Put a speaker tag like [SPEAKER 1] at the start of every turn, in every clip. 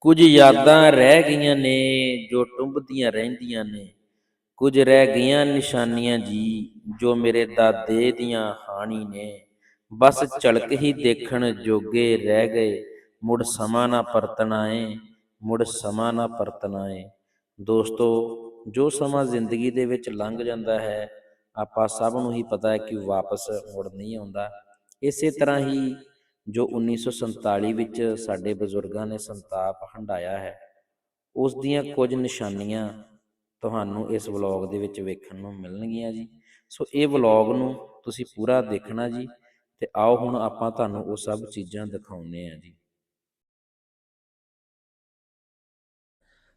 [SPEAKER 1] ਕੁਝ ਯਾਦਾਂ ਰਹਿ ਗਈਆਂ ਨੇ ਜੋ ਟੁੰਬਦੀਆਂ ਰਹਿੰਦੀਆਂ ਨੇ। ਕੁਝ ਰਹਿ ਗਈਆਂ ਨਿਸ਼ਾਨੀਆਂ ਜੀ ਜੋ ਮੇਰੇ ਦਾਦੇ ਦੀਆਂ ਹਾਣੀ ਨੇ। ਬਸ ਝਲਕ ਹੀ ਦੇਖਣ ਜੋਗੇ ਰਹਿ ਗਏ। ਮੁੜ ਸਮਾਂ ਨਾ ਪਰਤਣਾ ਏ ਮੁੜ ਸਮਾਂ ਨਾ ਪਰਤਣਾ ਏ ਦੋਸਤੋ, ਜੋ ਸਮਾਂ ਜ਼ਿੰਦਗੀ ਦੇ ਵਿੱਚ ਲੰਘ ਜਾਂਦਾ ਹੈ, ਆਪਾਂ ਸਭ ਨੂੰ ਹੀ ਪਤਾ ਹੈ ਕਿ ਵਾਪਸ ਮੁੜ ਨਹੀਂ ਆਉਂਦਾ। ਇਸੇ ਤਰ੍ਹਾਂ ਹੀ ਜੋ 1947 ਵਿੱਚ ਸਾਡੇ ਬਜ਼ੁਰਗਾਂ ਨੇ ਸੰਤਾਪ ਹੰਡਾਇਆ ਹੈ, ਉਸ ਦੀਆਂ ਕੁਝ ਨਿਸ਼ਾਨੀਆਂ ਤੁਹਾਨੂੰ ਇਸ ਵਲੌਗ ਦੇ ਵਿੱਚ ਵੇਖਣ ਨੂੰ ਮਿਲਣਗੀਆਂ ਜੀ। ਸੋ ਇਹ ਵਲੌਗ ਨੂੰ ਤੁਸੀਂ ਪੂਰਾ ਦੇਖਣਾ ਜੀ ਤੇ ਆਓ ਹੁਣ ਆਪਾਂ ਤੁਹਾਨੂੰ ਉਹ ਸਭ ਚੀਜ਼ਾਂ ਦਿਖਾਉਂਦੇ ਆ ਜੀ।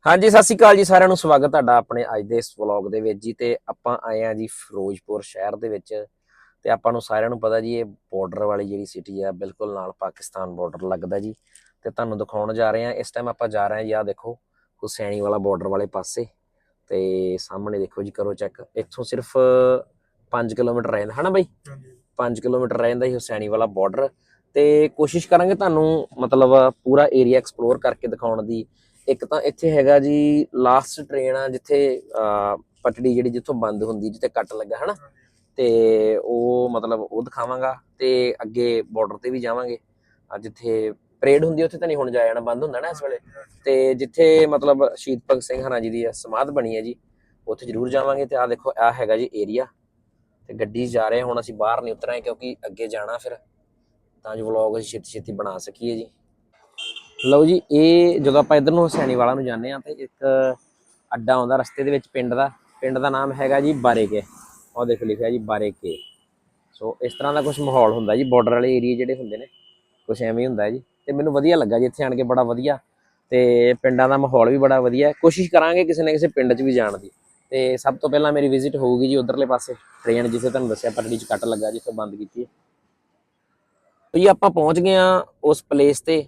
[SPEAKER 2] ਹਾਂਜੀ, ਸਤਿ ਸ਼੍ਰੀ ਅਕਾਲ ਜੀ, ਸਾਰਿਆਂ ਨੂੰ ਸਵਾਗਤ ਤੁਹਾਡਾ ਆਪਣੇ ਅੱਜ ਦੇ ਇਸ ਵਲੌਗ ਦੇ ਵਿੱਚ ਜੀ ਤੇ ਆਪਾਂ ਆਏ ਆ ਜੀ ਫਿਰੋਜ਼ਪੁਰ ਸ਼ਹਿਰ ਦੇ ਵਿੱਚ। ਤੇ ਆਪਾਂ ਨੂੰ ਸਾਰਿਆਂ ਨੂੰ ਪਤਾ ਜੀ ਇਹ ਬਾਰਡਰ ਵਾਲੀ ਜਿਹੜੀ ਸਿਟੀ ਆ ਬਿਲਕੁਲ ਨਾਲ ਪਾਕਿਸਤਾਨ ਬਾਰਡਰ ਲੱਗਦਾ ਜੀ। ਤੇ ਤੁਹਾਨੂੰ ਦਿਖਾਉਣ ਜਾ ਰਹੇ ਆ ਇਸ ਟਾਈਮ ਆਪਾਂ ਜਾ ਰਹੇ ਆ ਜੀ ਆਹ ਦੇਖੋ ਹੁਸੈਨੀ ਵਾਲਾ ਬਾਰਡਰ ਵਾਲੇ ਪਾਸੇ। ਤੇ ਸਾਹਮਣੇ ਦੇਖੋ ਜੀ ਕਰੋ ਚੈੱਕ ਇੱਥੋਂ ਸਿਰਫ 5 ਕਿਲੋਮੀਟਰ ਰਹਿੰਦਾ ਹਨਾ ਬਾਈ? 5 ਕਿਲੋਮੀਟਰ ਰਹਿੰਦਾ ਜੀ ਹੁਸੈਨੀ ਵਾਲਾ ਬਾਰਡਰ ਤੇ ਕੋਸ਼ਿਸ਼ ਕਰਾਂਗੇ ਤੁਹਾਨੂੰ ਮਤਲਬ ਪੂਰਾ ਏਰੀਆ ਐਕਸਪਲੋਰ ਕਰਕੇ ਦਿਖਾਉਣ ਦੀ। ਇੱਕ ਤਾਂ ਇੱਥੇ ਹੈਗਾ ਜੀ ਲਾਸਟ ਟ੍ਰੇਨ ਆ ਜਿੱਥੇ ਪਟੜੀ ਜਿਹੜੀ ਜਿੱਥੋਂ ਬੰਦ ਹੁੰਦੀ ਜਿੱਥੇ ਕੱਟ ਲੱਗਾ ਹਨਾ? ਤੇ ਉਹ ਮਤਲਬ ਉਹ ਦਿਖਾਵਾਂਗਾ ਤੇ ਅੱਗੇ ਬਾਰਡਰ ਤੇ ਵੀ ਜਾਵਾਂਗੇ। ਜਿੱਥੇ ਪਰੇਡ ਹੁੰਦੀ ਉੱਥੇ ਤਾਂ ਨਹੀਂ ਹੁਣ ਜਾਇਆ ਜਾਣਾ, ਬੰਦ ਹੁੰਦਾ ਨਾ ਇਸ ਵੇਲੇ। ਤੇ ਜਿੱਥੇ ਮਤਲਬ ਸ਼ਹੀਦ ਭਗਤ ਸਿੰਘ ਹਰਾਂ ਜੀ ਦੀ ਸਮਾਧ ਬਣੀ ਹੈ ਜੀ, ਉੱਥੇ ਜ਼ਰੂਰ ਜਾਵਾਂਗੇ ਤੇ ਆ ਦੇਖੋ ਆ ਹੈਗਾ ਜੀ ਏਰੀਆ ਤੇ ਗੱਡੀ ਜਾ ਰਹੇ ਹੁਣ ਅਸੀਂ ਬਾਹਰ ਨਹੀਂ ਉਤਰਾਂਗੇ ਕਿਉਂਕਿ ਅੱਗੇ ਜਾਣਾ ਫਿਰ। ਤਾਂ ਜੋ ਵਲੌਗ ਅਸੀਂ ਛੇਤੀ ਛੇਤੀ ਬਣਾ ਸਕੀਏ ਜੀ। ਲਓ ਜੀ, ਇਹ ਜਦੋਂ ਆਪਾਂ ਇਧਰ ਨੂੰ ਹੁਸੈਨੀ ਵਾਲਾ ਨੂੰ ਜਾਂਦੇ ਆ, ਤੇ ਇੱਕ ਅੱਡਾ ਆਉਂਦਾ ਰਸਤੇ ਦੇ ਵਿੱਚ ਪਿੰਡ ਦਾ। ਪਿੰਡ ਦਾ ਨਾਮ ਹੈਗਾ ਜੀ ਬਾਰੇਕੇ। ਉਹ ਦੇਖੋ ਲਿਖਿਆ ਜੀ ਬਾਰੇ ਕੇ। ਸੋ ਇਸ ਤਰ੍ਹਾਂ ਦਾ ਕੁਝ ਮਾਹੌਲ ਹੁੰਦਾ ਜੀ ਬਾਰਡਰ ਵਾਲੇ ਏਰੀਆ ਜਿਹੜੇ ਹੁੰਦੇ ਨੇ ਕੁਝ ਐਵੇਂ ਹੁੰਦਾ ਜੀ। ਤੇ ਮੈਨੂੰ ਵਧੀਆ ਲੱਗਾ ਜੀ ਇੱਥੇ ਆਣ ਕੇ ਬੜਾ ਵਧੀਆ। ਤੇ ਪਿੰਡਾਂ ਦਾ ਮਾਹੌਲ ਵੀ ਬੜਾ ਵਧੀਆ। ਹੈ ਕੋਸ਼ਿਸ਼ ਕਰਾਂਗੇ ਕਿਸੇ ਨਾ ਕਿਸੇ ਪਿੰਡ 'ਚ ਵੀ ਜਾਣ ਦੀ। ਤੇ ਸਭ ਤੋਂ ਪਹਿਲਾਂ ਮੇਰੀ ਵਿਜ਼ਿਟ ਹੋਊਗੀ ਜੀ ਉਧਰਲੇ ਪਾਸੇ। ਟ੍ਰੇਨ ਜਿੱਥੇ ਤੁਹਾਨੂੰ ਦੱਸਿਆ, ਪਟੜੀ 'ਚ ਕੱਟ ਲੱਗਾ, ਜਿੱਥੇ ਬੰਦ ਕੀਤੀ ਹੈ। ਜੀ ਆਪਾਂ ਪਹੁੰਚ ਗਏ ਆ ਉਸ ਪਲੇਸ ਤੇ,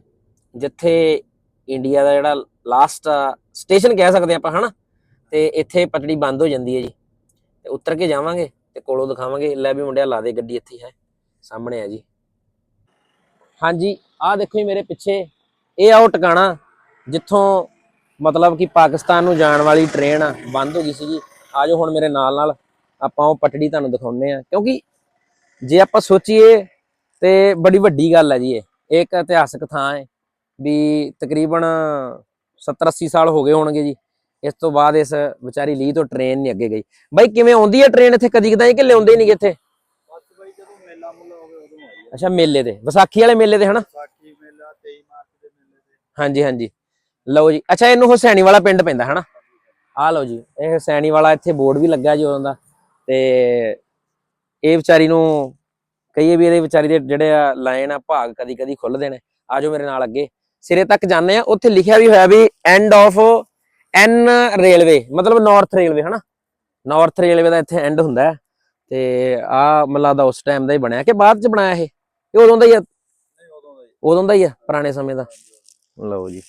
[SPEAKER 2] ਜਿੱਥੇ ਇੰਡੀਆ ਦਾ ਜਿਹੜਾ ਲਾਸਟ ਸਟੇਸ਼ਨ ਕਹਿ ਸਕਦੇ ਆਪਾਂ, ਹਨਾ? ਤੇ ਇੱਥੇ ਪਟੜੀ ਬੰਦ ਹੋ ਜਾਂਦੀ ਹੈ ਜੀ। ਤੇ ਉਤਰ ਕੇ ਜਾਵਾਂਗੇ ਤੇ ਕੋਲੋਂ ਦਿਖਾਵਾਂਗੇ। ਲੈ ਵੀ ਮੁੰਡਿਆ, ਲਾ ਦੇ ਗੱਡੀ ਇੱਥੇ ਹੈ ਸਾਹਮਣੇ ਆ ਜੀ। ਹਾਂਜੀ, ਆਹ ਦੇਖੋ ਜੀ ਮੇਰੇ ਪਿੱਛੇ। ਇਹ ਆ ਉਹ ਟਿਕਾਣਾ, ਜਿੱਥੋਂ ਮਤਲਬ ਕਿ ਪਾਕਿਸਤਾਨ ਨੂੰ ਜਾਣ ਵਾਲੀ ਟ੍ਰੇਨ ਬੰਦ ਹੋ ਗਈ ਸੀਗੀ। ਆਜੋ ਹੁਣ ਮੇਰੇ ਨਾਲ ਨਾਲ, ਆਪਾਂ ਉਹ ਪਟੜੀ ਤੁਹਾਨੂੰ ਦਿਖਾਉਂਦੇ ਆ ਕਿਉਂਕਿ ਜੇ ਆਪਾਂ ਸੋਚੀਏ ਤੇ ਬੜੀ ਵੱਡੀ ਗੱਲ ਹੈ ਜੀ ਇਹ। ਇੱਕ ਇਤਿਹਾਸਕ ਥਾਂ ਹੈ ਵੀ ਤਕਰੀਬਨ 70 80 ਸਾਲ ਹੋ ਗਏ ਹੋਣਗੇ ਜੀ। ਇਸ ਤੋਂ ਬਾਅਦ ਇਸ ਵਿਚਾਰੀ ਲੀ ਤੋਂ ਟ੍ਰੇਨ ਨਹੀਂ ਅੱਗੇ ਗਈ। ਬਾਈ, ਕਿਵੇਂ ਆਉਂਦੀ ਹੈ ਟ੍ਰੇਨ ਇੱਥੇ? ਕਦੀ ਕਦਾਈ ਕਿ ਲਿਆਉਂਦੇ ਨਹੀਂਗੇ ਇੱਥੇ? ਅੱਛਾ, ਮੇਲੇ ਤੇ। ਵਿਸਾਖੀ ਵਾਲੇ ਮੇਲੇ ਤੇ, ਹਨਾ?
[SPEAKER 3] ਸਾਖੀ ਮੇਲਾ 23 ਮਾਰਚ ਦੇ ਮੇਲੇ ਤੇ
[SPEAKER 2] ਹਾਂਜੀ ਹਾਂਜੀ। ਲਓ ਜੀ। ਅੱਛਾ, ਇਹਨੂੰ ਹੁਸੈਨੀ ਵਾਲਾ ਪਿੰਡ ਪੈਂਦਾ, ਹਨਾ? ਆਹ ਲਓ ਜੀ। ਇਹ ਹੁਸੈਨੀ ਵਾਲਾ ਇੱਥੇ ਬੋਰਡ ਵੀ ਲੱਗਾ ਜੀ ਉਦੋਂ ਦਾ। ਤੇ ਇਹ ਵਿਚਾਰੀ ਨੂੰ ਕਹੀਏ ਵੀ ਇਹਦੇ ਵਿਚਾਰੀ ਦੇ ਜਿਹੜੇ ਆ ਲਾਈਨ ਆ, ਭਾਗ ਕਦੀ ਕਦੀ ਖੁੱਲਦੇ ਨੇ ਆਜੋ ਮੇਰੇ ਨਾਲ ਅੱਗੇ। ਸਿਰੇ ਤੱਕ ਜਾਂਦੇ ਆ। ਉੱਥੇ ਲਿਖਿਆ ਵੀ ਹੋਇਆ ਵੀ ਐਂਡ ਆਫ ਐਨ ਰੇਲਵੇ ਮਤਲਬ ਨਾਰਥ ਰੇਲਵੇ ਹਨਾ? ਨਾਰਥ ਰੇਲਵੇ ਦਾ ਇੱਥੇ ਐਂਡ ਹੁੰਦਾ ਤੇ ਆ ਮੱਲਾ ਦਾ ਉਸ ਟਾਈਮ ਦਾ ਹੀ ਬਣਿਆ ਕਿ ਬਾਅਦ ਚ ਬਣਾਇਆ ਇਹ? ਇਹ ਉਦੋਂ ਦਾ ਹੀ ਆ?
[SPEAKER 3] ਨਹੀਂ ਉਦੋਂ ਦਾ ਹੀ
[SPEAKER 2] ਉਦੋਂ ਦਾ ਹੀ ਆ ਪੁਰਾਣੇ ਸਮੇਂ ਦਾ। ਲਓ ਜੀ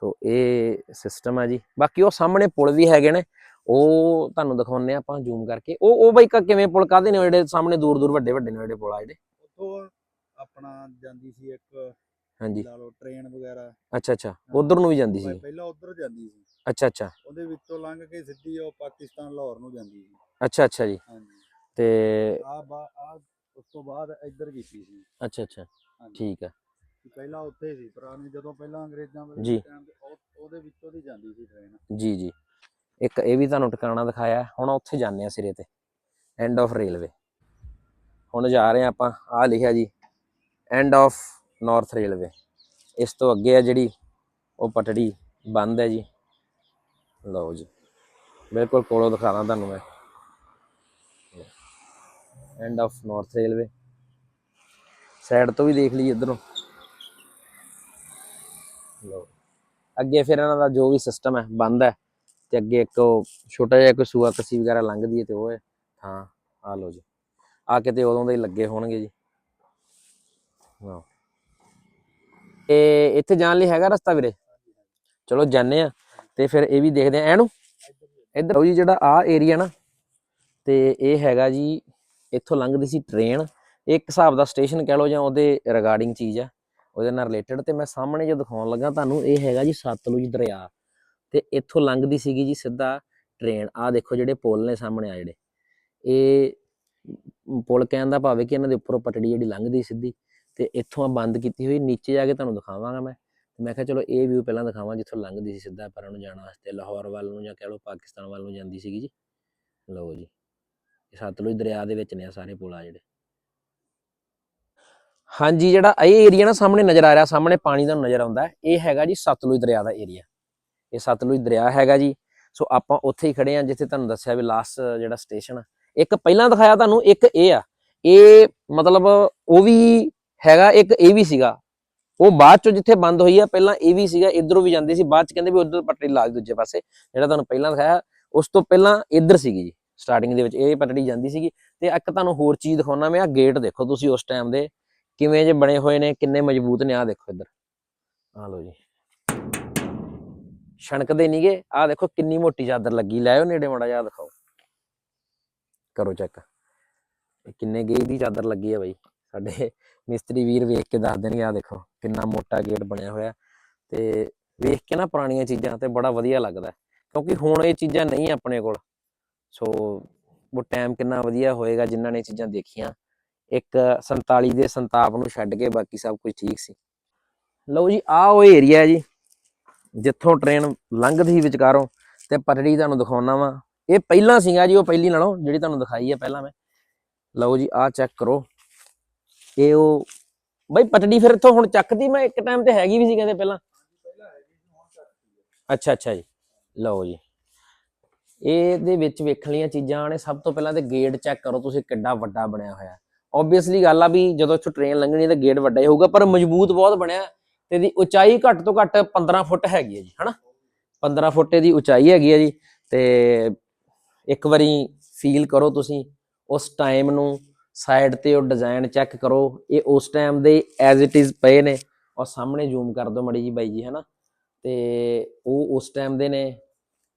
[SPEAKER 2] ਸੋ ਇਹ ਸਿਸਟਮ ਆ ਜੀ। ਬਾਕੀ ਉਹ ਸਾਹਮਣੇ ਪੁਲ ਵੀ ਹੈਗੇ ਨੇ ਉਹ ਤੁਹਾਨੂੰ ਦਿਖਾਉਂਦੇ ਆਪਾਂ ਜ਼ੂਮ ਕਰਕੇ। ਉਹ ਉਹ ਬਾਈ ਕ- ਕਿਵੇਂ ਪੁਲ ਕਾਦੇ ਨੇ ਜਿਹੜੇ ਸਾਹਮਣੇ ਦੂਰ ਦੂਰ ਵੱਡੇ ਵੱਡੇ ਨੇ ਜਿਹੜੇ ਪੁਲ ਆ ਜਿਹੜੇ?
[SPEAKER 3] ਉੱਥੋਂ ਆਪਣਾ ਜਾਂਦੀ ਸੀ ਇੱਕ
[SPEAKER 2] ਹਾਂਜੀ।
[SPEAKER 3] ਲਾ ਲਓ ਟ੍ਰੇਨ ਵਗੈਰਾ।
[SPEAKER 2] ਅੱਛਾ ਅੱਛਾ ਉਧਰ ਨੂੰ ਵੀ ਜਾਂਦੀ ਸੀ।
[SPEAKER 3] ਪਹਿ- ਪਹਿਲਾਂ ਉਧਰ ਜਾਂਦੀ ਸੀ।
[SPEAKER 2] ਅੱਛਾ ਅੱਛਾ।
[SPEAKER 3] ਉਹਦੇ ਵਿੱਚੋਂ ਲੰਘ ਕੇ ਸਿੱਧੀ ਉਹ ਪਾਕਿਸਤਾਨ ਲਾਹੌਰ ਨੂੰ ਜਾਂਦੀ ਸੀ।
[SPEAKER 2] ਅੱਛਾ ਅੱਛਾ ਜੀ।
[SPEAKER 3] ਹਾਂਜੀ।
[SPEAKER 2] ਤੇ
[SPEAKER 3] ਆ ਬਾ ਆ ਉਸ ਤੋਂ ਬਾਅਦ ਇੱਧਰ ਕੀਤੀ ਸੀ।
[SPEAKER 2] ਅੱਛਾ ਅੱਛਾ।
[SPEAKER 3] ਹਾਂਜੀ।
[SPEAKER 2] ਠੀਕ ਆ।
[SPEAKER 3] ਪਹਿਲਾਂ ਉੱਥੇ ਸੀ ਪੁਰਾਣੀ ਜਦੋਂ ਪਹਿਲਾਂ ਅੰਗਰੇਜ਼ਾਂ ਵੇਲੇ
[SPEAKER 2] ਜੀ।
[SPEAKER 3] ਤੇ ਉਹ- ਉਹਦੇ ਵਿੱਚੋਂ ਦੀ ਜਾਂਦੀ ਸੀ ਟ੍ਰੇਨ
[SPEAKER 2] ਜੀ ਜੀ। ਇੱਕ ਇਹ ਵੀ ਤੁਹਾਨੂੰ ਟਿਕਾਣਾ ਦਿਖਾਇਆ ਹੁਣ ਉੱਥੇ ਜਾਂਦੇ ਆ ਸਿਰੇ ਤੇ। ਐਂਡ ਆਫ ਰੇਲਵੇ ਹੁਣ ਜਾ ਰਹੇ ਆ ਆਪਾਂ ਆ ਲਿਖਿਆ ਜੀ ਐਂਡ ਆਫ ਨਾਰਥ ਰੇਲਵੇ ਇਸ ਤੋਂ ਅੱਗੇ ਆ ਜਿਹੜੀ ਉਹ ਪਟੜੀ ਬੰਦ ਹੈ ਜੀ। ਲਓ ਜੀ। ਬਿਲਕੁਲ ਕੋਲੋਂ ਦਿਖਾਣਾ ਤੁਹਾਨੂੰ ਮੈਂ। End of north railway side ਤੋਂ ਵੀ ਦੇਖ ਲਈ ਇਧਰੋਂ। ਲਓ ਅੱਗੇ ਫਿਰ ਇਹਨਾਂ ਦਾ ਜੋ ਵੀ ਸਿਸਟਮ ਹੈ, ਬੰਦ ਹੈ। ਤੇ ਅੱਗੇ ਇੱਕ ਛੋਟਾ ਜਿਹਾ ਕੋਈ ਸੂਆ ਕੱਸੀ ਵਗੈਰਾ ਲੰਘਦੀ ਹੈ ਤੇ ਉਹ ਹੈ ਹਾਂ ਆ ਲਓ ਜੀ। ਆ ਕਿਤੇ ਉਦੋਂ ਦੇ ਲੱਗੇ ਹੋਣਗੇ ਜੀ। ਵਾਹ ਇਹ ਇੱਥੇ ਜਾਣ ਲਈ ਹੈਗਾ ਰਸਤਾ ਵੀਰੇ? ਚਲੋ ਜਾਣੇ ਆ ਤੇ ਫਿਰ ਇਹ ਵੀ ਦੇਖਦੇ ਆ ਇਹਨੂੰ ਇੱਧਰ ਉਹ ਜੀ ਜਿਹੜਾ ਆ ਏਰੀਆ ਨਾ, ਤੇ ਇਹ ਹੈਗਾ ਜੀ, ਇੱਥੋਂ ਲੰਘਦੀ ਸੀ ਟ੍ਰੇਨ ਇੱਕ ਹਿਸਾਬ ਦਾ ਸਟੇਸ਼ਨ ਕਹਿ ਲਓ ਜਾਂ ਉਹਦੇ ਰਿਗਾਰਡਿੰਗ ਚੀਜ਼ ਆ, ਉਹਦੇ ਨਾਲ ਰਿਲੇਟਡ ਤੇ ਮੈਂ ਸਾਹਮਣੇ ਜੋ ਦਿਖਾਉਣ ਲੱਗਾ ਤੁਹਾਨੂੰ, ਇਹ ਹੈਗਾ ਜੀ ਸਤਲੁਜ ਦਰਿਆ। ਤੇ ਇੱਥੋਂ ਲੰਘਦੀ ਸੀਗੀ ਜੀ ਸਿੱਧਾ ਟ੍ਰੇਨ ਆ ਦੇਖੋ ਜਿਹੜੇ ਪੁਲ ਨੇ ਸਾਹਮਣੇ ਆ ਜਿਹੜੇ। ਇਹ ਪੁਲ ਕਹਿਣ ਦਾ ਭਾਵੇਂ ਕਿ ਇਹਨਾਂ ਦੇ ਉੱਪਰੋਂ ਪਟੜੀ ਜਿਹੜੀ ਲੰਘਦੀ ਸਿੱਧੀ। ਤੇ ਇੱਥੋਂ ਆ ਬੰਦ ਕੀਤੀ ਹੋਈ, ਨੀਚੇ ਜਾ ਕੇ ਤੁਹਾਨੂੰ ਦਿਖਾਵਾਂਗਾ ਮੈਂ। ਮੈਂ ਕਿਹਾ ਚਲੋ ਇਹ ਵਿਊ ਪਹਿਲਾਂ ਦਿਖਾਵਾਂ ਜਿੱਥੋਂ ਲੰਘਦੀ ਸੀ ਸਿੱਧਾ ਪਰਾਂ ਨੂੰ ਜਾਣ ਵਾਸਤੇ, ਲਾਹੌਰ ਵੱਲ ਨੂੰ ਜਾਂ ਕਹਿ ਲਓ ਪਾਕਿਸਤਾਨ ਵੱਲ ਨੂੰ ਜਾਂਦੀ ਸੀਗੀ ਜੀ। ਲਓ ਜੀ, ਇਹ ਸਤਲੁਜ ਦਰਿਆ ਦੇ ਵਿੱਚ ਨੇ ਆ ਸਾਰੇ ਪੁਲ ਆ ਜਿਹੜੇ। ਹਾਂਜੀ, ਜਿਹੜਾ ਇਹ ਏਰੀਆ ਨਾ ਸਾਹਮਣੇ ਨਜ਼ਰ ਆ ਰਿਹਾ, ਸਾਹਮਣੇ ਪਾਣੀ ਦਾ ਨਜ਼ਰ ਆਉਂਦਾ, ਇਹ ਹੈਗਾ ਜੀ ਸਤਲੁਜ ਦਰਿਆ ਦਾ ਏਰੀਆ ਇਹ ਸਤਲੁਜ ਦਰਿਆ ਹੈਗਾ ਜੀ, ਸੋ ਆਪਾਂ ਉੱਥੇ ਹੀ ਖੜੇ ਆ ਜਿੱਥੇ ਤੁਹਾਨੂੰ ਦੱਸਿਆ ਵੀ ਲਾਸਟ ਜਿਹੜਾ ਸਟੇਸ਼ਨ ਆ। ਇੱਕ ਪਹਿਲਾਂ ਦਿਖਾਇਆ ਤੁਹਾਨੂੰ, ਇੱਕ ਇਹ ਆ। ਇਹ ਮਤਲਬ ਉਹ ਵੀ ਹੈਗਾ, ਇੱਕ ਇਹ ਵੀ ਸੀਗਾ। ਉਹ ਬਾਅਦ ਚੋਂ ਜਿੱਥੇ ਬੰਦ ਹੋਈ ਆ, ਪਹਿਲਾਂ ਇਹ ਵੀ ਸੀਗਾ, ਇਧਰੋਂ ਵੀ ਜਾਂਦੀ ਸੀ, ਬਾਅਦ ਚ ਕਹਿੰਦੇ ਵੀ ਉਧਰ ਪਟੜੀ ਲਾ ਦੂਜੇ ਪਾਸੇ, ਜਿਹੜਾ ਤੁਹਾਨੂੰ ਪਹਿਲਾਂ ਦਿਖਾਇਆ, ਉਸ ਤੋਂ ਪਹਿਲਾਂ ਇੱਧਰ ਸੀਗੀ ਜੀ ਸਟਾਰਟਿੰਗ ਦੇ ਵਿੱਚ, ਇਹ ਪਟੜੀ ਜਾਂਦੀ ਸੀਗੀ। ਤੇ ਇੱਕ ਤੁਹਾਨੂੰ ਹੋਰ ਚੀਜ਼ ਦਿਖਾਉਣਾ ਮੈਂ ਆ ਗੇਟ ਦੇਖੋ ਤੁਸੀਂ ਉਸ ਟਾਈਮ ਦੇ, ਕਿਵੇਂ ਜੇ ਬਣੇ ਹੋਏ ਨੇ, ਕਿੰਨੇ ਮਜ਼ਬੂਤ ਨੇ ਆ ਦੇਖੋ ਇੱਧਰ। ਆ ਲਓ ਜੀ। ਛਣਕਦੇ ਨਹੀਂਗੇ ਆ ਦੇਖੋ ਕਿੰਨੀ ਮੋਟੀ ਚਾਦਰ ਲੱਗੀ ਲਾਇਓ ਨੇੜੇ ਮਾੜਾ ਜਿਹਾ ਦਿਖਾਓ। ਕਰੋ ਚੈੱਕ ਕਿੰਨੇ ਗੇਜ ਦੀ ਚਾਦਰ ਲੱਗੀ ਹੈ ਬਾਈ, ਸਾਡੇ ਮਿਸਤਰੀ ਵੀਰ ਵੇਖ ਕੇ ਦੱਸ ਦੇਣਗੇ ਆ ਦੇਖੋ ਕਿੰਨਾ ਮੋਟਾ ਗੇਟ ਬਣਿਆ ਹੋਇਆ। ਤੇ ਵੇਖ ਕੇ ਨਾ ਪੁਰਾਣੀਆਂ ਚੀਜ਼ਾਂ ਤੇ ਬੜਾ ਵਧੀਆ ਲੱਗਦਾ ਕਿਉਂਕਿ ਹੁਣ ਇਹ ਚੀਜ਼ਾਂ ਨਹੀਂ ਆਪਣੇ ਕੋਲ। ਸੋ, ਉਹ ਟਾਈਮ ਕਿੰਨਾ ਵਧੀਆ ਹੋਏਗਾ ਜਿਨ੍ਹਾਂ ਨੇ ਇਹ ਚੀਜ਼ਾਂ ਦੇਖੀਆਂ। ਇੱਕ 47 ਦੇ ਸੰਤਾਪ ਨੂੰ ਛੱਡ ਕੇ ਬਾਕੀ ਸਭ ਕੁਝ ਠੀਕ ਸੀ। ਲਓ ਜੀ, ਆਹ ਉਹ ਏਰੀਆ ਜੀ, ਜਿੱਥੋਂ ਟ੍ਰੇਨ ਲੰਘਦੀ ਸੀ ਵਿਚਕਾਰੋਂ, ਤੇ ਪਟੜੀ ਤੁਹਾਨੂੰ ਦਿਖਾਉਣਾ ਵਾ। ਇਹ ਪਹਿਲਾਂ ਸੀਗਾ ਜੀ, ਉਹ ਪਹਿਲੀ ਨਾਲੋਂ, ਜਿਹੜੀ ਤੁਹਾਨੂੰ ਦਿਖਾਈ ਹੈ ਪਹਿਲਾਂ ਮੈਂ। ਲਓ ਜੀ, ਆਹ ਚੈੱਕ ਕਰੋ। ਇਹ ਉਹ ਬਈ ਪਟੜੀ ਫਿਰ ਇੱਥੋਂ ਹੁਣ ਚੱਕਦੀ ਮੈਂ ਇੱਕ ਟਾਈਮ ਤੇ ਹੈਗੀ ਵੀ ਸੀ ਕਹਿੰਦੇ ਪਹਿਲਾਂ। ਅੱਛਾ ਅੱਛਾ ਜੀ। ਲਓ ਜੀ। ਇਹਦੇ ਵਿੱਚ ਵੇਖਣ ਵਾਲੀਆਂ ਚੀਜ਼ਾਂ ਨੇ, ਸਭ ਤੋਂ ਪਹਿਲਾਂ ਤੇ ਗੇਟ ਚੈੱਕ ਕਰੋ ਤੁਸੀਂ ਕਿੱਡਾ ਵੱਡਾ ਬਣਿਆ ਹੋਇਆ। ਓਬਵੀਅਸਲੀ ਗੱਲ ਆ ਵੀ ਜਦੋਂ ਇੱਥੋਂ ਟ੍ਰੇਨ ਲੰਘਣੀ ਤਾਂ ਗੇਟ ਵੱਡਾ ਹੀ ਹੋਊਗਾ, ਪਰ ਮਜ਼ਬੂਤ ਬਹੁਤ ਬਣਿਆ। ਤੇ ਇਹਦੀ ਉਚਾਈ ਘੱਟ ਤੋਂ ਘੱਟ 15 ਫੁੱਟ ਹੈਗੀ ਹੈ ਜੀ, ਹਨਾ? 15 ਫੁੱਟ ਦੀ ਉਚਾਈ ਹੈਗੀ ਹੈ ਜੀ। ਤੇ ਇੱਕ ਵਾਰੀ ਫੀਲ ਕਰੋ ਤੁਸੀਂ ਉਸ ਟਾਈਮ ਨੂੰ। ਸਾਈਡ ਤੇ ਉਹ ਡਿਜ਼ਾਈਨ ਚੈੱਕ ਕਰੋ। ਇਹ ਉਸ ਟਾਈਮ ਦੇ ਐਜ਼ ਇਟ ਇਜ਼ ਪਏ ਨੇ। ਔਰ ਸਾਹਮਣੇ ਜ਼ੂਮ ਕਰ ਦਿਓ ਮੜੀ ਜੀ ਬਾਈ ਜੀ, ਹਨਾ? ਤੇ ਉਹ ਉਸ ਟਾਈਮ ਦੇ ਨੇ।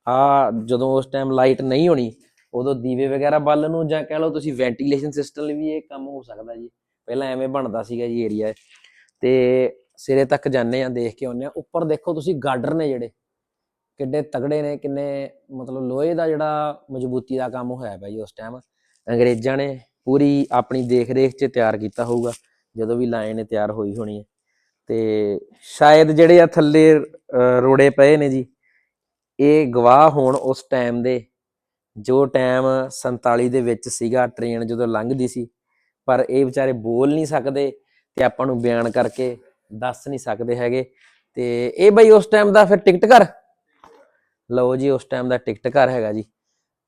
[SPEAKER 2] ਆ ਜਦੋਂ ਉਸ ਟਾਈਮ ਲਾਈਟ ਨਹੀਂ ਹੋਣੀ, ਉਦੋਂ ਦੀਵੇ ਵਗੈਰਾ ਬਾਲਣ ਨੂੰ ਜਾਂ ਕਹਿ ਲਓ ਤੁਸੀਂ ਵੈਂਟੀਲੇਸ਼ਨ ਸਿਸਟਮ ਲਈ ਵੀ ਇਹ ਕੰਮ ਹੋ ਸਕਦਾ ਜੀ। ਪਹਿਲਾਂ ਐਵੇਂ ਬਣਦਾ ਸੀਗਾ ਜੀ ਏਰੀਆ ਤੇ ਸਿਰੇ ਤੱਕ ਜਾਂਦੇ ਆ, ਦੇਖ ਕੇ ਆਉਂਦੇ ਆ। ਉੱਪਰ ਦੇਖੋ ਤੁਸੀਂ ਗਾਰਡਰ ਨੇ ਜਿਹੜੇ। ਕਿੱਡੇ ਤਗੜੇ ਨੇ, ਕਿੰਨੇ ਮਤਲਬ ਲੋਹੇ ਦਾ ਜਿਹੜਾ ਮਜ਼ਬੂਤੀ ਦਾ ਕੰਮ ਹੋਇਆ ਪਿਆ ਜੀ ਉਸ ਟਾਈਮ ਅੰਗਰੇਜ਼ਾਂ ਨੇ ਪੂਰੀ ਆਪਣੀ ਦੇਖ-ਰੇਖ 'ਚ ਤਿਆਰ ਕੀਤਾ ਹੋਊਗਾ, ਜਦੋਂ ਵੀ ਲਾਈਨ ਤਿਆਰ ਹੋਈ ਹੋਣੀ ਹੈ। ਤੇ ਸ਼ਾਇਦ ਜਿਹੜੇ ਆ ਥੱਲੇ ਰੋੜੇ ਪਏ ਨੇ ਜੀ, ਇਹ ਗਵਾਹ ਹੋਣ ਉਸ ਟਾਈਮ ਦੇ, ਜੋ ਟਾਈਮ 47 ਦੇ ਵਿੱਚ ਸੀਗਾ ਟ੍ਰੇਨ ਜਦੋਂ ਲੰਘਦੀ ਸੀ, ਪਰ ਇਹ ਵਿਚਾਰੇ ਬੋਲ ਨਹੀਂ ਸਕਦੇ ਤੇ ਆਪਾਂ ਨੂੰ ਬਿਆਨ ਕਰਕੇ ਦੱਸ ਨਹੀਂ ਸਕਦੇ ਹੈਗੇ। ਤੇ ਇਹ ਬਈ ਉਸ ਟਾਈਮ ਦਾ ਫਿਰ ਟਿਕਟ ਘਰ? ਲਓ ਜੀ, ਉਸ ਟਾਈਮ ਦਾ ਟਿਕਟ ਘਰ ਹੈਗਾ ਜੀ।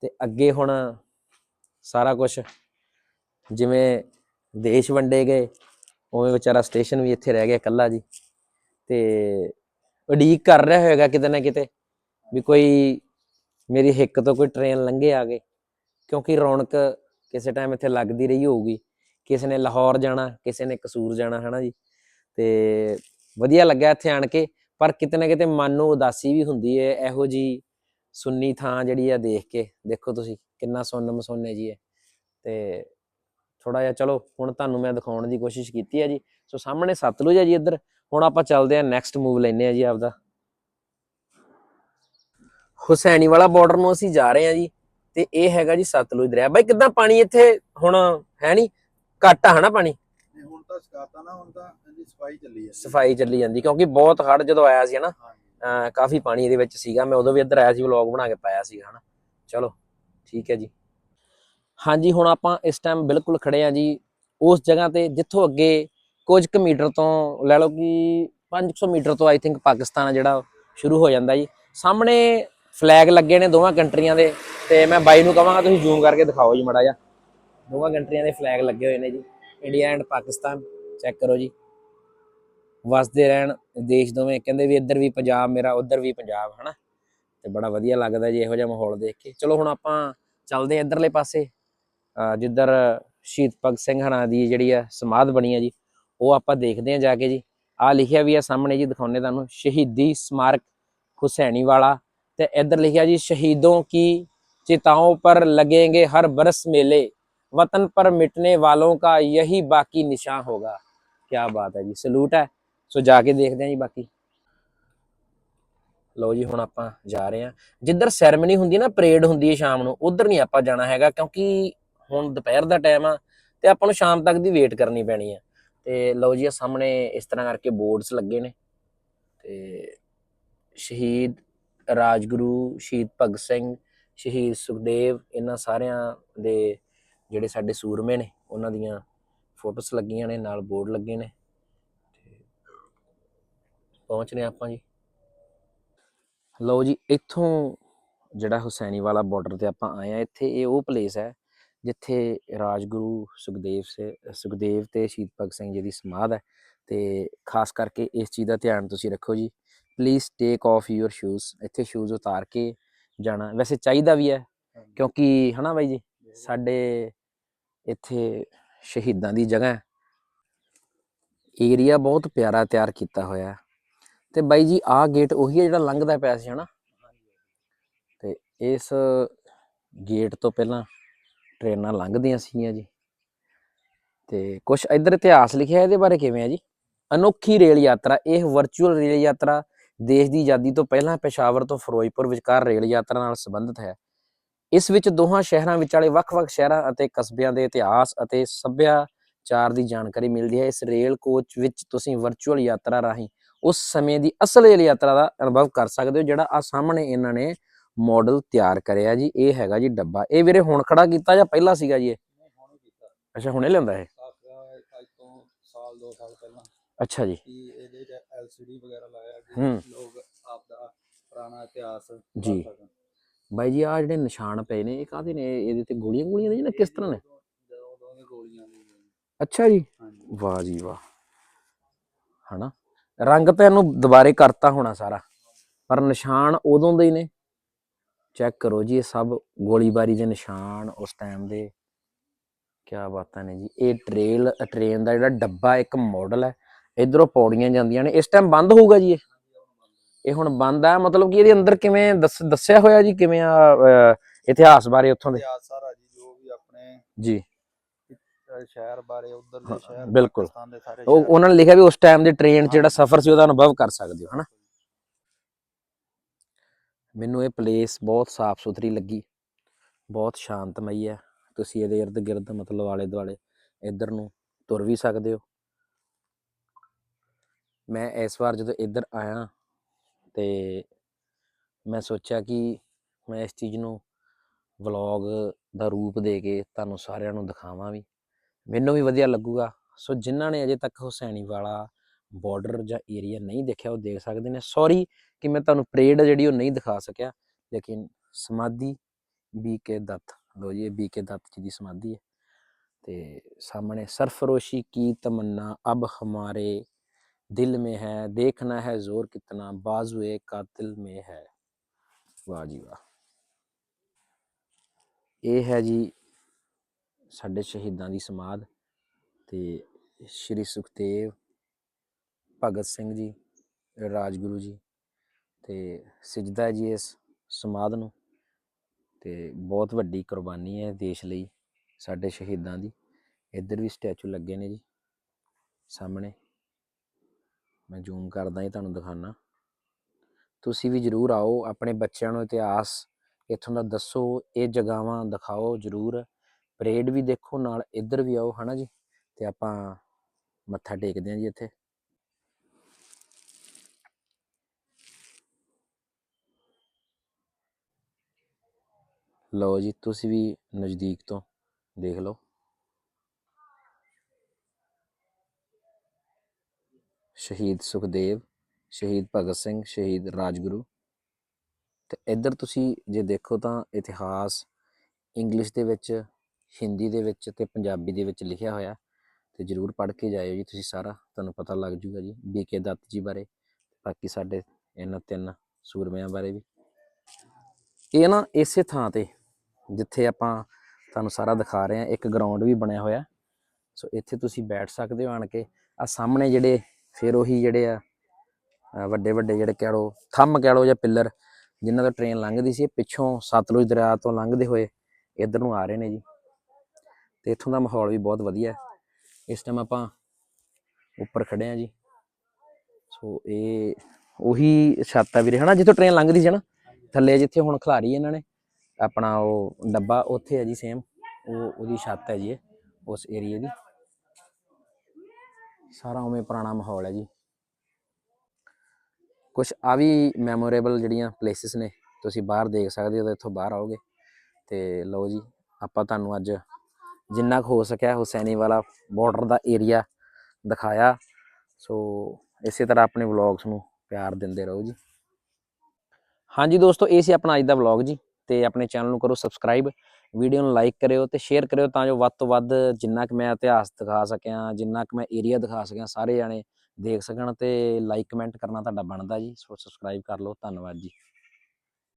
[SPEAKER 2] ਤੇ ਅੱਗੇ ਹੁਣ ਸਾਰਾ ਕੁਝ ਜਿਵੇਂ ਦੇਸ਼ ਵੰਡੇ ਗਏ, ਉਵੇਂ ਵਿਚਾਰਾ ਸਟੇਸ਼ਨ ਵੀ ਇੱਥੇ ਰਹਿ ਗਿਆ ਇਕੱਲਾ ਜੀ। ਤੇ ਉਡੀਕ ਕਰ ਰਿਹਾ ਹੋਵੇਗਾ ਕਿਤੇ ਨਾ ਕਿਤੇ ਵੀ ਕੋਈ ਮੇਰੀ ਹਿੱਕ ਤੋਂ ਕੋਈ ਟ੍ਰੇਨ ਲੰਘੇ ਆ ਗਏ ਕਿਉਂਕਿ ਰੌਣਕ ਕਿਸੇ ਟਾਈਮ ਇੱਥੇ ਲੱਗਦੀ ਰਹੀ ਹੋਊਗੀ। ਕਿਸੇ ਨੇ ਲਾਹੌਰ ਜਾਣਾ, ਕਿਸੇ ਨੇ ਕਸੂਰ ਜਾਣਾ, ਹਨਾ ਜੀ? ਤੇ ਵਧੀਆ ਲੱਗਿਆ ਇੱਥੇ ਆਣ ਕੇ, ਪਰ ਕਿਤੇ ਨਾ ਕਿਤੇ ਮਨ ਨੂੰ ਉਦਾਸੀ ਵੀ ਹੁੰਦੀ ਹੈ ਇਹੋ ਜੀ ਸੁੰਨੀ ਥਾਂ ਜਿਹੜੀ ਆ ਦੇਖ ਕੇ। ਦੇਖੋ ਤੁਸੀਂ, ਕਿੰਨਾ ਸੁੰਨ ਮਸੋਨੇ ਜੀ ਹੈ ਤੇ ਥੋੜਾ ਜਿਹਾ ਚਲੋ ਹੁਣ ਤੁਹਾਨੂੰ ਮੈਂ ਦਿਖਾਉਣ ਦੀ ਕੋਸ਼ਿਸ਼ ਕੀਤੀ ਹੈ ਜੀ। ਸੋ ਸਾਹਮਣੇ ਸਤਲੁਜ ਹੈ ਜੀ ਇੱਧਰ। ਹੁਣ ਆਪਾਂ ਚੱਲਦੇ ਆ ਨੈਕਸਟ ਮੂਵ ਲੈਨੇ ਆ ਜੀ ਆਪਦਾ। ਹੁਸੈਨੀ ਵਾਲਾ ਬਾਰਡਰ ਨੂੰ ਅਸੀਂ ਜਾ ਰਹੇ ਆ ਜੀ ਤੇ ਇਹ ਹੈਗਾ ਜੀ ਸਤਲੁਜ ਦਰਿਆ। ਬਾਈ ਕਿਦਾਂ ਪਾਣੀ ਇੱਥੇ ਹੁਣ ਹੈ ਨਹੀਂ? ਘੱਟ ਆ ਹਨਾ ਪਾਣੀ?
[SPEAKER 3] ਨਹੀਂ, ਹੁਣ ਤਾਂ ਸ਼ਿਕਾਇਤਾਂ ਨਾ ਹੁਣ ਤਾਂ ਇਹਦੀ ਸਫ਼ਾਈ ਚੱਲੀ ਹੈ।
[SPEAKER 2] ਸਫ਼ਾਈ ਚੱਲੀ ਜਾਂਦੀ ਕਿਉਂਕਿ ਬਹੁਤ ਹੜ ਜਦੋਂ ਆਇਆ ਸੀ ਹਨਾ ਕਾਫੀ ਪਾਣੀ ਇਹਦੇ ਵਿੱਚ ਸੀਗਾ। ਮੈਂ ਉਦੋਂ ਵੀ ਇੱਧਰ ਆਇਆ ਸੀ ਵਲੌਗ ਬਣਾ ਕੇ ਪਾਇਆ ਸੀਗਾ ਹਨਾ। ਚਲੋ ਠੀਕ ਹੈ ਜੀ। ਹਾਂਜੀ, ਹੁਣ ਆਪਾਂ ਇਸ ਟਾਈਮ ਬਿਲਕੁਲ ਖੜੇ ਆ ਜੀ। ਉਸ ਜਗ੍ਹਾ ਤੇ ਜਿੱਥੋਂ ਅੱਗੇ ਕੁਝ ਕੁ ਮੀਟਰ ਤੋਂ, ਲੈ ਲਓ ਕਿ 500 ਮੀਟਰ ਤੋਂ ਆਈ ਥਿੰਕ ਪਾਕਿਸਤਾਨ ਜਿਹੜਾ, ਸ਼ੁਰੂ ਹੋ ਜਾਂਦਾ ਜੀ। ਸਾਹਮਣੇ ਫਲੈਗ ਲੱਗੇ ਨੇ ਦੋਵਾਂ ਕੰਟਰੀਆਂ ਦੇ, ਤੇ ਮੈਂ ਬਾਈ ਨੂੰ ਕਹਾਂਗਾ ਤੁਸੀਂ ਜ਼ੂਮ ਕਰਕੇ ਦਿਖਾਓ ਜੀ ਮੜਾ ਜਿਹਾ। ਦੋਵਾਂ ਕੰਟਰੀਆਂ ਦੇ ਫਲੈਗ ਲੱਗੇ ਹੋਏ ਨੇ ਜੀ। ਇੰਡੀਆ ਐਂਡ ਪਾਕਿਸਤਾਨ ਚੈੱਕ ਕਰੋ ਜੀ। ਵਸਦੇ ਰਹਿਣ ਦੇਸ਼ ਦੋਵੇਂ। ਕਹਿੰਦੇ ਵੀ ਇੱਧਰ ਵੀ ਪੰਜਾਬ ਮੇਰਾ, ਉੱਧਰ ਵੀ ਪੰਜਾਬ, ਹਨਾ? ਤੇ ਬੜਾ ਵਧੀਆ ਲੱਗਦਾ ਜੀ ਇਹੋ ਜਿਹਾ ਮਾਹੌਲ ਦੇਖ ਕੇ। ਚਲੋ ਹੁਣ ਆਪਾਂ ਚੱਲਦੇ ਹਾਂ ਇੱਧਰਲੇ ਪਾਸੇ। ਜਿੱਧਰ ਸ਼ਹੀਦ ਭਗਤ ਸਿੰਘ ਹਣਾ ਦੀ ਜਿਹੜੀ ਆ ਸਮਾਧ ਬਣੀ ਆ ਜੀ, ਉਹ ਆਪਾਂ ਦੇਖਦੇ ਆ ਜਾ ਕੇ ਜੀ। ਆ ਲਿਖਿਆ ਵੀ ਆ ਸਾਹਮਣੇ ਜੀ ਦਿਖਾਉਨੇ ਤੁਹਾਨੂੰ। ਸ਼ਹੀਦੀ ਸਮਾਰਕ ਹੁਸੈਣੀ ਵਾਲਾ ਤੇ ਇੱਧਰ ਲਿਖਿਆ ਜੀ, ਸ਼ਹੀਦੋਂ ਕੀ चिताओं पर लगेंगे हर बरस मेले वतन पर मिटने वालों का यही बाकी निशान होगा क्या बात है जी सलूट है ਸੋ ਜਾ ਕੇ ਦੇਖਦੇ ਆਂ ਜੀ ਬਾਕੀ। ਲੋ ਜੀ, ਹੁਣ ਆਪਾਂ ਜਾ ਰਹੇ ਆਂ। ਜਿੱਧਰ ਸੈਰਮਨੀ ਹੁੰਦੀ ਹੈ ਨਾ ਪਰੇਡ ਹੁੰਦੀ ਹੈ ਸ਼ਾਮ ਨੂੰ, ਉਧਰ ਨਹੀਂ ਆਪਾਂ ਜਾਣਾ ਹੈਗਾ, ਕਿਉਂਕਿ ਹੁਣ ਦੁਪਹਿਰ ਦਾ ਟਾਈਮ ਆ ਤੇ ਆਪਾਂ ਨੂੰ ਸ਼ਾਮ ਤੱਕ ਦੀ ਵੇਟ ਕਰਨੀ ਪੈਣੀ ਆ। ਤੇ ਲਓ ਜੀ ਆ ਸਾਹਮਣੇ ਇਸ ਤਰ੍ਹਾਂ ਕਰਕੇ ਬੋਰਡਸ ਲੱਗੇ ਨੇ। ਤੇ ਸ਼ਹੀਦ ਰਾਜਗੁਰੂ, ਸ਼ਹੀਦ ਭਗਤ ਸਿੰਘ, ਸ਼ਹੀਦ ਸੁਖਦੇਵ, ਇਹਨਾਂ ਸਾਰਿਆਂ ਦੇ ਜਿਹੜੇ ਸਾਡੇ ਸੂਰਮੇ ਨੇ, ਉਹਨਾਂ ਦੀਆਂ ਫੋਟੋਸ ਲੱਗੀਆਂ ਨੇ, ਨਾਲ ਬੋਰਡ ਲੱਗੇ ਨੇ। ਤੇ ਪਹੁੰਚ ਰਹੇ ਆਪਾਂ ਜੀ। ਲਓ ਜੀ, ਇੱਥੋਂ ਜਿਹੜਾ ਹੁਸੈਨੀ ਵਾਲਾ ਬਾਰਡਰ ਤੇ ਆਪਾਂ ਆਏ ਆ, ਇੱਥੇ ਇਹ ਉਹ ਪਲੇਸ ਹੈ ਜਿੱਥੇ ਰਾਜਗੁਰੂ ਸੁਖਦੇਵ ਸੇ ਸੁਖਦੇਵ ਤੇ ਸ਼ਹੀਦ ਭਗਤ ਸਿੰਘ ਜੀ ਦੀ ਸਮਾਧ ਹੈ ਤੇ ਖਾਸ ਕਰਕੇ ਇਸ ਚੀਜ਼ ਦਾ ਧਿਆਨ ਤੁਸੀਂ ਰੱਖੋ ਜੀ। Please take off your shoes ਇੱਥੇ ਸ਼ੂਜ਼ ਉਤਾਰ ਕੇ ਜਾਣਾ। ਵੈਸੇ ਚਾਹੀਦਾ ਵੀ ਹੈ ਕਿਉਂਕਿ ਹਨਾ ਬਾਈ ਜੀ ਸਾਡੇ ਇੱਥੇ ਸ਼ਹੀਦਾਂ ਦੀ ਜਗ੍ਹਾ ਹੈ। ਏਰੀਆ ਬਹੁਤ ਪਿਆਰਾ ਤਿਆਰ ਕੀਤਾ ਹੋਇਆ ਤੇ ਬਾਈ ਜੀ ਆਹ ਗੇਟ ਉਹੀ ਹੈ ਜਿਹੜਾ ਲੰਘਦਾ ਪਿਆ ਸੀ ਹਨਾ? ਤੇ ਇਸ ਗੇਟ ਤੋਂ ਪਹਿਲਾਂ ਟ੍ਰੇਨਾਂ ਲੰਘਦੀਆਂ ਸੀਗੀਆਂ ਜੀ। ਤੇ ਕੁਝ ਇੱਧਰ ਇਤਿਹਾਸ ਲਿਖਿਆ ਇਹਦੇ ਬਾਰੇ ਕਿਵੇਂ ਹੈ ਜੀ? ਅਨੋਖੀ ਰੇਲ ਯਾਤਰਾ, ਇਹ ਵਰਚੁਅਲ ਰੇਲ ਯਾਤਰਾ ਦੇਸ਼ ਦੀ ਆਜ਼ਾਦੀ ਤੋਂ ਪਹਿਲਾਂ ਪੇਸ਼ਾਵਰ ਤੋਂ ਫਿਰੋਜ਼ਪੁਰ ਵਿਚਕਾਰ ਰੇਲ ਯਾਤਰਾ ਨਾਲ ਸੰਬੰਧਿਤ ਹੈ। ਇਸ ਵਿੱਚ ਦੋਹਾਂ ਸ਼ਹਿਰਾਂ ਵਿਚਾਲੇ ਵੱਖ-ਵੱਖ ਸ਼ਹਿਰਾਂ ਅਤੇ ਕਸਬਿਆਂ ਦੇ ਇਤਿਹਾਸ ਅਤੇ ਸੱਭਿਆਚਾਰ ਦੀ ਜਾਣਕਾਰੀ ਮਿਲਦੀ ਹੈ। ਇਸ ਰੇਲ ਕੋਚ ਵਿੱਚ ਤੁਸੀਂ ਵਰਚੁਅਲ ਯਾਤਰਾ ਰਾਹੀਂ ਉਸ ਸਮੇਂ ਦੀ ਅਸਲ ਰੇਲ ਯਾਤਰਾ ਦਾ ਅਨੁਭਵ ਕਰ ਸਕਦੇ ਹੋ, ਜਿਹੜਾ ਆ ਸਾਹਮਣੇ ਇਹਨਾਂ ਨੇ ਮਾਡਲ ਤਿਆਰ ਕਰਿਆ ਜੀ ਇਹ ਹੈਗਾ ਜੀ ਡੱਬਾ। ਇਹ ਵੀਰੇ ਹੁਣ ਖੜਾ ਕੀਤਾ ਜਾਂ ਪਹਿਲਾਂ ਸੀਗਾ ਜੀ ਇਹ? ਅੱਛਾ ਹੁਣੇ ਲਿਆਂਦਾ ਇਹ?
[SPEAKER 3] ਸਾਲ ਦੋ ਸਾਲ ਪਹਿਲਾਂ
[SPEAKER 2] ਅੱਛਾ ਜੀ।
[SPEAKER 3] ਕਿ ਇਹਦੇ ਚ ਐਲਸੀਡੀ ਵਗੈਰਾ ਲਾਇਆ
[SPEAKER 2] ਹੂੰ।
[SPEAKER 3] ਕਿ ਲੋਕ ਆਪਦਾ ਪੁਰਾਣਾ ਇਤਿਹਾਸ
[SPEAKER 2] ਜੀ। ਬਾਈ ਜੀ ਆ ਜਿਹੜੇ ਨਿਸ਼ਾਨ ਪਏ ਨੇ ਇਹ ਕਾਹਦੇ ਨੇ? ਇਹਦੇ ਤੇ ਗੋਲੀਆਂ ਗੋਲੀਆਂ ਨੇ ਜਾਂ ਕਿਸ ਤਰ੍ਹਾਂ ਨੇ?
[SPEAKER 3] ਜਦੋਂ- ਗੋਲੀਆਂ ਦੀ
[SPEAKER 2] ਅੱਛਾ ਜੀ। ਵਾਹ ਜੀ ਵਾਹ। ਹਨਾ? ਰੰਗ ਤਾਂ ਇਹਨੂੰ ਦੁਬਾਰੇ ਕਰਤਾ ਹੋਣਾ ਸਾਰਾ। ਪਰ ਨਿਸ਼ਾਨ ਉਦੋਂ ਦੇ ਹੀ ਨੇ। ਚੈੱਕ ਕਰੋ ਜੀ ਇਹ ਸਭ ਗੋਲੀਬਾਰੀ ਦੇ ਨਿਸ਼ਾਨ ਉਸ ਟਾਈਮ ਦੇ। ਕੀ ਬਾਤਾਂ ਨੇ ਜੀ ਇਹ ਟ੍ਰੇਲ ਟ੍ਰੇਨ ਦਾ ਜਿਹੜਾ ਡੱਬਾ ਇੱਕ ਮਾਡਲ ਹੈ ਇਧਰੋਂ ਪੌੜੀਆਂ ਜਾਂਦੀਆਂ ਨੇ। ਇਸ ਟਾਈਮ ਬੰਦ ਹੋਊਗਾ ਜੀ ਇਹ? ਇਹ ਹੁਣ ਬੰਦ ਆ ਮਤਲਬ ਕਿ ਇਹਦੇ ਅੰਦਰ ਕਿਵੇਂ ਦੱਸ- ਦੱਸਿਆ ਹੋਇਆ ਜੀ ਕਿਵੇਂ ਆ ਇਤਿਹਾਸ ਬਾਰੇ ਉੱਥੋਂ ਦੇ?
[SPEAKER 3] ਇਤਿਹਾਸ ਸਾਰਾ ਜੀ ਜੋ ਵੀ ਆਪਣੇ
[SPEAKER 2] ਜੀ।
[SPEAKER 3] ਸ਼ਹਿਰ ਬਾਰੇ ਉਧਰ
[SPEAKER 2] ਹਾਂ,
[SPEAKER 3] ਦੇ ਸ਼ਹਿਰ
[SPEAKER 2] ਬਿਲਕੁਲ। ਉਹ ਉਹਨਾਂ ਨੇ ਲਿਖਿਆ ਵੀ ਉਸ ਟਾਈਮ ਦੇ ਟ੍ਰੇਨ 'ਚ ਜਿਹੜਾ ਸਫ਼ਰ ਸੀ ਉਹਦਾ ਅਨੁਭਵ ਕਰ ਸਕਦੇ ਹੋ ਹਨਾ? ਮੈਨੂੰ ਇਹ ਪਲੇਸ ਬਹੁਤ ਸਾਫ਼ ਸੁਥਰੀ ਲੱਗੀ। ਬਹੁਤ ਸ਼ਾਂਤਮਈ ਹੈ। ਤੁਸੀਂ ਇਹਦੇ ਇਰਦ ਗਿਰਦ ਮਤਲਬ ਆਲੇ ਦੁਆਲੇ ਇੱਧਰ ਨੂੰ ਤੁਰ ਵੀ ਸਕਦੇ ਹੋ। ਮੈਂ ਇਸ ਵਾਰ ਜਦੋਂ ਇੱਧਰ ਆਇਆ ਤੇ ਮੈਂ ਸੋਚਿਆ ਕਿ ਮੈਂ ਇਸ ਚੀਜ਼ ਨੂੰ ਵਲੌਗ ਦਾ ਰੂਪ ਦੇ ਕੇ ਤੁਹਾਨੂੰ ਸਾਰਿਆਂ ਨੂੰ ਦਿਖਾਵਾਂ ਵੀ। ਮੈਨੂੰ ਵੀ ਵਧੀਆ ਲੱਗੂਗਾ। ਸੋ ਜਿਨ੍ਹਾਂ ਨੇ ਅਜੇ ਤੱਕ ਹੁਸੈਨੀ ਵਾਲਾ ਬਾਰਡਰ ਜਾਂ ਏਰੀਆ ਨਹੀਂ ਦੇਖਿਆ, ਉਹ ਦੇਖ ਸਕਦੇ ਨੇ। ਸੌਰੀ ਕਿ ਮੈਂ ਤੁਹਾਨੂੰ ਪਰੇਡ ਜਿਹੜੀ ਉਹ ਨਹੀਂ ਦਿਖਾ ਸਕਿਆ, ਲੇਕਿਨ ਸਮਾਧੀ ਬੀਕੇ ਦੱਤ ਲੋ ਜੀ ਬੀ ਕੇ ਦੱਤ ਜੀ ਦੀ ਸਮਾਧੀ ਹੈ। ਤੇ ਸਾਹਮਣੇ ਸਰਫਰੋਸ਼ੀ ਕੀ ਤਮੰਨਾ, ਅਬ ਹਮਾਰੇ ਦਿਲ ਮੇ ਹੈ, ਦੇਖਣਾ ਹੈ ਜ਼ੋਰ ਕਿਤਨਾ, ਬਾਜ਼ੂਏ ਕਾਤਲ ਮੇ ਹੈ। ਵਾਹ ਜੀ ਵਾਹ। ਇਹ ਹੈ ਜੀ ਸਾਡੇ ਸ਼ਹੀਦਾਂ ਦੀ ਸਮਾਦ ਤੇ ਸ਼੍ਰੀ ਸੁਖਦੇਵ ਭਗਤ ਸਿੰਘ ਜੀ ਰਾਜਗੁਰੂ ਜੀ ਤੇ ਸਜਦਾ ਜੀ ਇਸ ਸਮਾਧ ਨੂੰ ਤੇ ਬਹੁਤ ਵੱਡੀ ਕੁਰਬਾਨੀ ਹੈ ਦੇਸ਼ ਲਈ ਸਾਡੇ ਸ਼ਹੀਦਾਂ ਦੀ। ਇੱਧਰ ਵੀ ਸਟੈਚੂ ਲੱਗੇ ਨੇ ਜੀ ਸਾਹਮਣੇ। ਮੈਂ ਜ਼ੂਮ ਕਰਦਾ ਹੀ ਤੁਹਾਨੂੰ ਦਿਖਾਣਾ ਤੁਸੀਂ ਵੀ ਜਰੂਰ ਆਓ, ਆਪਣੇ ਬੱਚਿਆਂ ਨੂੰ ਇਤਿਹਾਸ ਇੱਥੋਂ ਦਾ ਦੱਸੋ, ਇਹ ਜਗ੍ਹਾਵਾਂ ਦਿਖਾਓ ਜਰੂਰ। ਪਰੇਡ ਵੀ ਦੇਖੋ, ਨਾਲ ਇੱਧਰ ਵੀ ਆਓ, ਹਨਾ ਜੀ? ਤੇ ਆਪਾਂ ਮੱਥਾ ਟੇਕਦੇ ਹਾਂ ਜੀ ਇੱਥੇ। ਲਓ ਜੀ, ਤੁਸੀਂ ਵੀ ਨਜ਼ਦੀਕ ਤੋਂ ਦੇਖ ਲਓ। ਸ਼ਹੀਦ ਸੁਖਦੇਵ, ਸ਼ਹੀਦ ਭਗਤ ਸਿੰਘ, ਸ਼ਹੀਦ ਰਾਜਗੁਰੂ। ਤੇ ਇੱਧਰ ਤੁਸੀਂ ਜੇ ਦੇਖੋ ਤਾਂ ਇਤਿਹਾਸ ਇੰਗਲਿਸ਼ ਦੇ ਵਿੱਚ, ਹਿੰਦੀ ਦੇ ਵਿੱਚ ਤੇ ਪੰਜਾਬੀ ਦੇ ਵਿੱਚ ਲਿਖਿਆ ਹੋਇਆ। ਤੇ ਜਰੂਰ ਪੜ੍ਹ ਕੇ ਜਾਇਓ ਜੀ ਤੁਸੀਂ ਸਾਰਾ, ਤੁਹਾਨੂੰ ਪਤਾ ਲੱਗ ਜੂਗਾ ਜੀ ਬੀਕੇ ਦੱਤ ਜੀ ਬਾਰੇ, ਬਾਕੀ ਸਾਡੇ ਇਹਨਾਂ ਤਿੰਨ ਸੂਰਮਿਆਂ ਬਾਰੇ ਵੀ। ਇਹ ਨਾ ਇਸੇ ਥਾਂ ਤੇ ਜਿੱਥੇ ਆਪਾਂ ਤੁਹਾਨੂੰ ਸਾਰਾ ਦਿਖਾ ਰਹੇ ਹਾਂ, ਇੱਕ ਗਰਾਊਂਡ ਵੀ ਬਣਿਆ ਹੋਇਆ। ਸੋ ਇੱਥੇ ਤੁਸੀਂ ਬੈਠ ਸਕਦੇ ਹੋ ਆਣ ਕੇ। ਆ ਸਾਹਮਣੇ ਜਿਹੜੇ ਫਿਰ ਉਹੀ ਜਿਹੜੇ ਆ ਵੱਡੇ ਵੱਡੇ ਜਿਹੜੇ ਕਹਿ ਲਓ, ਥੰਮ ਕਹਿ ਲਓ ਜਾਂ ਪਿੱਲਰ, ਜਿਨ੍ਹਾਂ ਤੋਂ ਟ੍ਰੇਨ ਲੰਘਦੀ ਸੀ ਪਿੱਛੋਂ ਸਤਲੁਜ ਦਰਿਆ ਤੋਂ ਲੰਘਦੇ ਹੋਏ ਇੱਧਰ ਨੂੰ ਆ ਰਹੇ ਨੇ ਜੀ। ਤੇ ਇੱਥੋਂ ਦਾ ਮਾਹੌਲ ਵੀ ਬਹੁਤ ਵਧੀਆ। ਹੈ ਇਸ ਟਾਈਮ ਆਪਾਂ ਉੱਪਰ ਖੜੇ ਆ ਜੀ। ਸੋ ਇਹ ਉਹੀ ਛੱਤ ਆ ਵੀਰੇ, ਹਨਾ, ਜਿੱਥੋਂ ਟ੍ਰੇਨ ਲੰਘਦੀ ਸੀ ਨਾ, ਥੱਲੇ ਜਿੱਥੇ ਹੁਣ ਖਿਲਾਰੀ ਇਹਨਾਂ ਨੇ ਆਪਣਾ ਉਹ ਡੱਬਾ ਉੱਥੇ ਹੈ ਜੀ ਸੇਮ ਉਹ ਉਹਦੀ ਛੱਤ ਹੈ ਜੀ ਇਹ, ਉਸ ਏਰੀਏ ਦੀ। ਸਾਰਾ ਉਵੇਂ ਪੁਰਾਣਾ ਮਾਹੌਲ ਹੈ ਜੀ। ਕੁਝ ਆ ਵੀ ਮੈਮੋਰੇਬਲ ਜਿਹੜੀਆਂ ਪਲੇਸਿਸ ਨੇ, ਤੁਸੀਂ ਬਾਹਰ ਦੇਖ ਸਕਦੇ ਹੋ ਤਾਂ ਇੱਥੋਂ ਬਾਹਰ ਆਓਗੇ। ਤੇ ਲਓ ਜੀ, ਆਪਾਂ ਤੁਹਾਨੂੰ ਅੱਜ ਜਿੰਨਾ ਕੁ ਹੋ ਸਕਿਆ ਹੁਸੈਨੀ ਵਾਲਾ ਬਾਰਡਰ ਦਾ ਏਰੀਆ ਦਿਖਾਇਆ। ਸੋ ਇਸੇ ਤਰ੍ਹਾਂ ਆਪਣੇ ਵਲੌਗਸ ਨੂੰ ਪਿਆਰ ਦਿੰਦੇ ਰਹੋ ਜੀ। ਹਾਂਜੀ ਦੋਸਤੋ, ਇਹ ਸੀ ਆਪਣਾ ਅੱਜ ਦਾ ਵਲੌਗ ਜੀ। ਤੇ ਆਪਣੇ ਚੈਨਲ ਨੂੰ ਕਰੋ ਸਬਸਕ੍ਰਾਈਬ ਵੀਡੀਓ ਨੂੰ ਲਾਈਕ ਕਰਿਓ ਤੇ ਸ਼ੇਅਰ ਕਰਿਓ ਤਾਂ ਜੋ ਵੱਧ ਤੋਂ ਵੱਧ ਜਿੰਨਾ ਕਿ ਮੈਂ ਇਤਿਹਾਸ ਦਿਖਾ ਸਕਿਆ, ਜਿੰਨਾ ਕਿ ਮੈਂ ਏਰੀਆ ਦਿਖਾ ਸਕਿਆ, ਸਾਰੇ ਜਾਣੇ ਦੇਖ ਸਕਣ ਤੇ ਲਾਈਕ ਕਮੈਂਟ ਕਰਨਾ ਤੁਹਾਡਾ ਬਣਦਾ ਜੀ, ਸੋ ਸਬਸਕ੍ਰਾਈਬ ਕਰ ਲਓ, ਧੰਨਵਾਦ ਜੀ।